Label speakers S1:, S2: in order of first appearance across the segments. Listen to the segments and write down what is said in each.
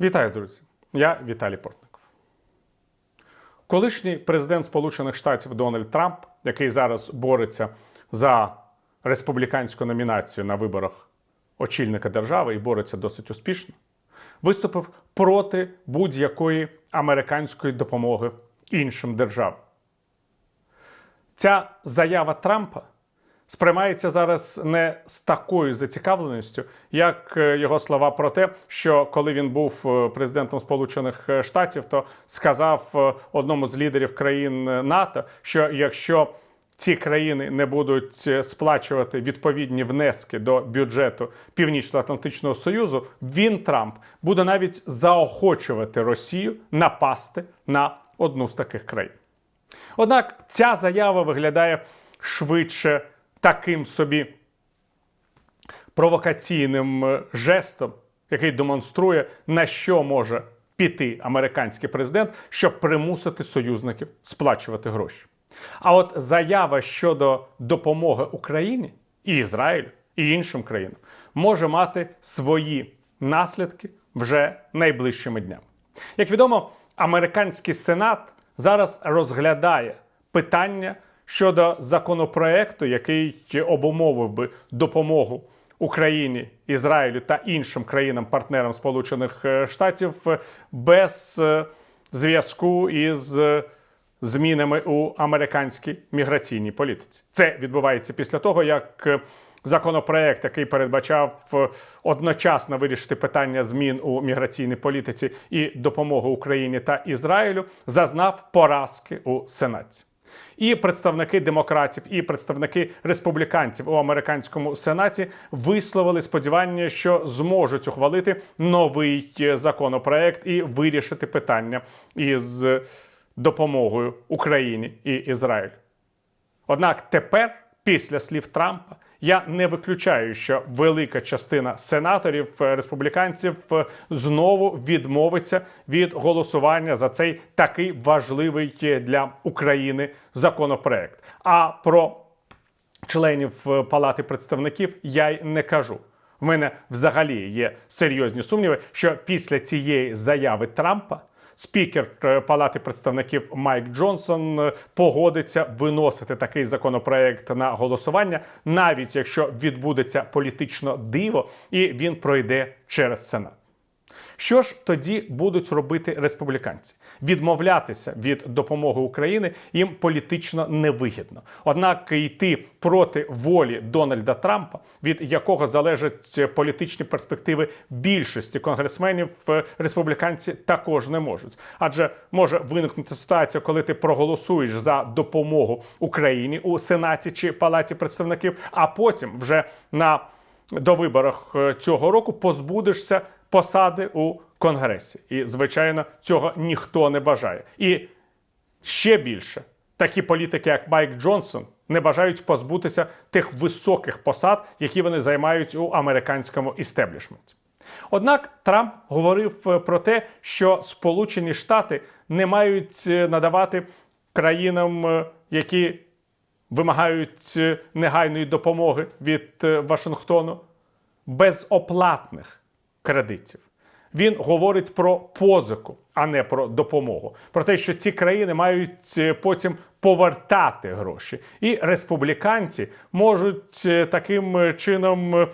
S1: Вітаю, друзі! Я Віталій Портников. Колишній президент Сполучених Штатів Дональд Трамп, який зараз бореться за республіканську номінацію на виборах очільника держави і бореться досить успішно, виступив проти будь-якої американської допомоги іншим державам. Ця заява Трампа сприймається зараз не з такою зацікавленістю, як е, його слова про те, що коли він був е, президентом Сполучених е, Штатів, то сказав одному з лідерів країн НАТО, що якщо ці країни не будуть сплачувати відповідні внески до бюджету Північно-Атлантичного Союзу, він Трамп буде навіть заохочувати Росію напасти на одну з таких країн. Однак ця заява виглядає швидше таким собі провокаційним е, жестом, який демонструє, на що може піти американський президент, щоб примусити союзників сплачувати гроші. А от заява щодо допомоги Україні і Ізраїлю і іншим країнам може мати свої наслідки вже найближчими днями. Як відомо, американський сенат зараз розглядає питання щодо законопроекту, який обумовив би допомогу Україні, Ізраїлю та іншим країнам-партнерам Сполучених е, Штатів е, без е, зв'язку із змінами у американській міграційній політиці. Це відбувається після того, як законопроект, який передбачав одночасно вирішити питання змін у міграційній політиці і допомоги Україні та Ізраїлю, зазнав поразки у Сенаті. І представники демократів, і представники республіканців у американському сенаті висловили сподівання, що зможуть ухвалити новий е, законопроект і вирішити питання із допомогою Україні і Ізраїлю. Однак тепер, після слів Трампа, я не виключаю, що велика частина сенаторів е, республіканців е, знову відмовиться від голосування за цей такий важливий е, для України законопроект. А про членів Палати представників я й не кажу. В мене взагалі є серйозні сумніви, що після цієї заяви Трампа спікер е, Палати представників Майк Джонсон е, погодиться виносити такий законопроект на голосування, навіть якщо відбудеться політично диво і він пройде через Сенат. Що ж тоді будуть робити республіканці? Відмовлятися від допомоги України їм політично невигідно. Однак йти проти волі Дональда Трампа, від якого залежать політичні перспективи більшості конгресменів, е, республіканці також не можуть. Адже може виникнути ситуація, коли ти проголосуєш за допомогу Україні у Сенаті чи Палаті представників, а потім вже на до виборах е, цього року позбудешся посади у Конгресі. І, звичайно, цього ніхто не бажає. І ще більше такі політики, як Майк Джонсон, не бажають позбутися тих високих посад, які вони займають у американському істеблішменті. Однак Трамп говорив е, про те, що Сполучені Штати не мають е, надавати країнам, е, які вимагають негайної допомоги від Вашингтону, безоплатних кредитів. Він говорить про позику, а не про допомогу. Про те, що ці країни мають е, потім повертати гроші. І республіканці можуть е, таким е, чином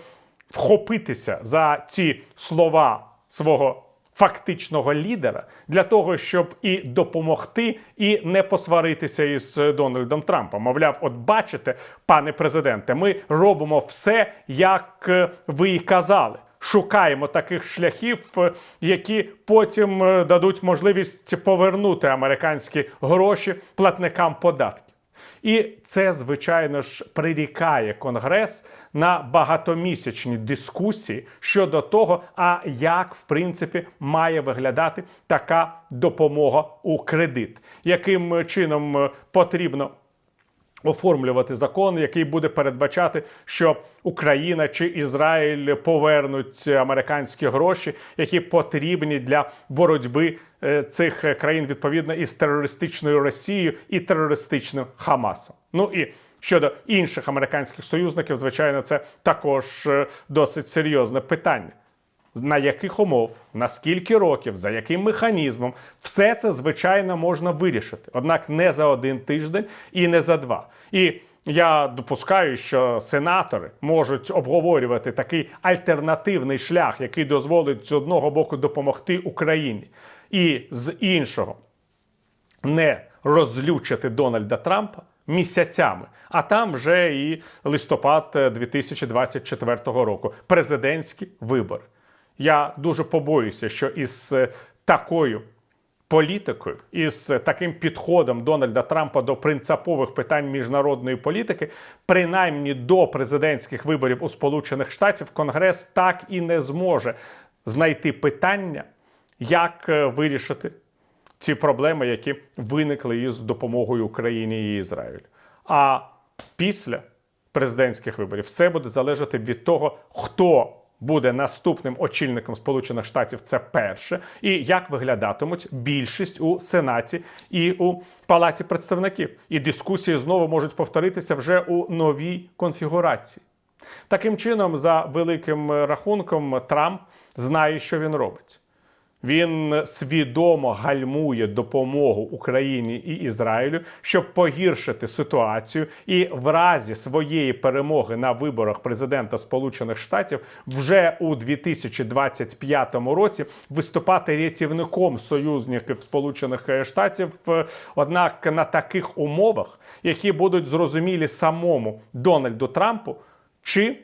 S1: вхопитися за ці слова свого фактичного лідера для того, щоб і допомогти, і не посваритися із Дональдом Трампом. Мовляв, от бачите, пане президенте, ми робимо все, як ви і казали. Шукаємо таких шляхів, е, які потім е, дадуть можливість повернути американські гроші платникам податків. І це, звичайно ж, прирікає Конгрес на багатомісячні дискусії щодо того, а як в принципі має виглядати така допомога у кредит, яким чином е, потрібно оформлювати закон, який буде передбачати, що Україна чи Ізраїль повернуть американські гроші, які потрібні для боротьби е, цих країн відповідно із терористичною Росією і терористичним Хамасом. Ну і щодо інших американських союзників, звичайно, це також е, досить серйозне питання. На яких умов, на скільки років, за яким механізмом, все це звичайно можна вирішити. Однак не за один тиждень і не за два. І я допускаю, що сенатори можуть обговорювати такий альтернативний шлях, який дозволить з одного боку допомогти Україні, і з іншого не розлючити Дональда Трампа місяцями. А там вже і листопад е, 2024 року, президентські вибори. Я дуже побоюся, що із е, такою політикою, із е, таким підходом Дональда Трампа до принципових питань міжнародної політики, принаймні до президентських виборів у Сполучених Штатів, Конгрес так і не зможе знайти питання, як е, вирішити ці проблеми, які виникли із допомогою Україні і Ізраїлю. А після президентських виборів все буде залежати від того, хто буде наступним очільником Сполучених Штатів. Це перше, і як виглядатимуть більшість у Сенаті і у Палаті представників. І дискусії знову можуть повторитися вже у новій конфігурації. Таким чином, за великим рахунком, Трамп знає, що він робить. Він свідомо гальмує допомогу Україні і Ізраїлю, щоб погіршити ситуацію, і в разі своєї перемоги на виборах президента Сполучених Штатів вже у 2025 році виступати рятівником союзників Сполучених Штатів. е, Однак на таких умовах, які будуть зрозумілі самому Дональду Трампу чи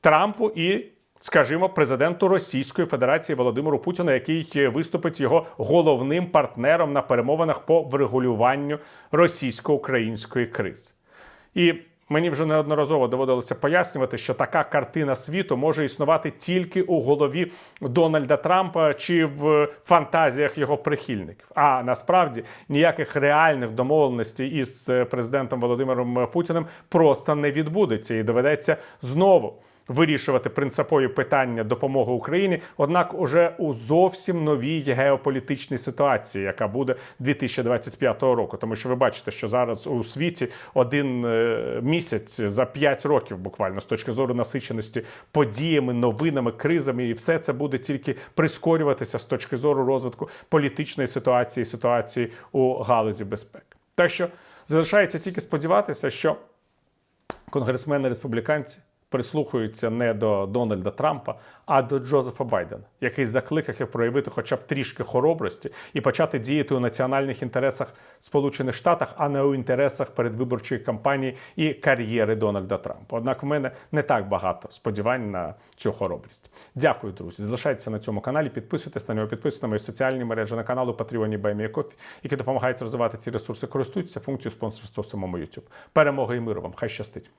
S1: Трампу і, скажімо, президенту Російської Федерації Володимиру Путіну, який виступить його головним партнером на перемовинах по врегулюванню російсько-української кризи. І мені вже неодноразово доводилося пояснювати, що така картина світу може існувати тільки у голові Дональда Трампа чи в фантазіях його прихильників. А насправді ніяких реальних домовленостей із е, президентом Володимиром Путіним просто не відбудеться, і доведеться знову вирішувати принципові питання допомоги Україні, однак уже у зовсім новій геополітичній ситуації, яка буде 2025 року. Тому що ви бачите, що зараз у світі один е, місяць за 5 років, буквально з точки зору насиченості подіями, новинами, кризами, і все це буде тільки прискорюватися з точки зору розвитку політичної ситуації, ситуації у галузі безпеки. Так що залишається тільки сподіватися, що конгресмени республіканці прислухаються не до Дональда Трампа, а до Джозефа Байдена, який закликав їх проявити хоча б трішки хоробрості і почати діяти у національних інтересах Сполучених Штатів, а не у інтересах передвиборчої кампанії і кар'єри Дональда Трампа. Однак в мене не так багато сподівань на цю хоробрість. Дякую, друзі. Залишайтеся на цьому каналі, підписуйтесь на нього, підписуйтесь на мої соціальні мережі на каналу Patreon і які допомагають розвивати ці ресурси. Користуйтеся функцією спонсорства самому YouTube. Перемоги і миру вам! Хай щастить!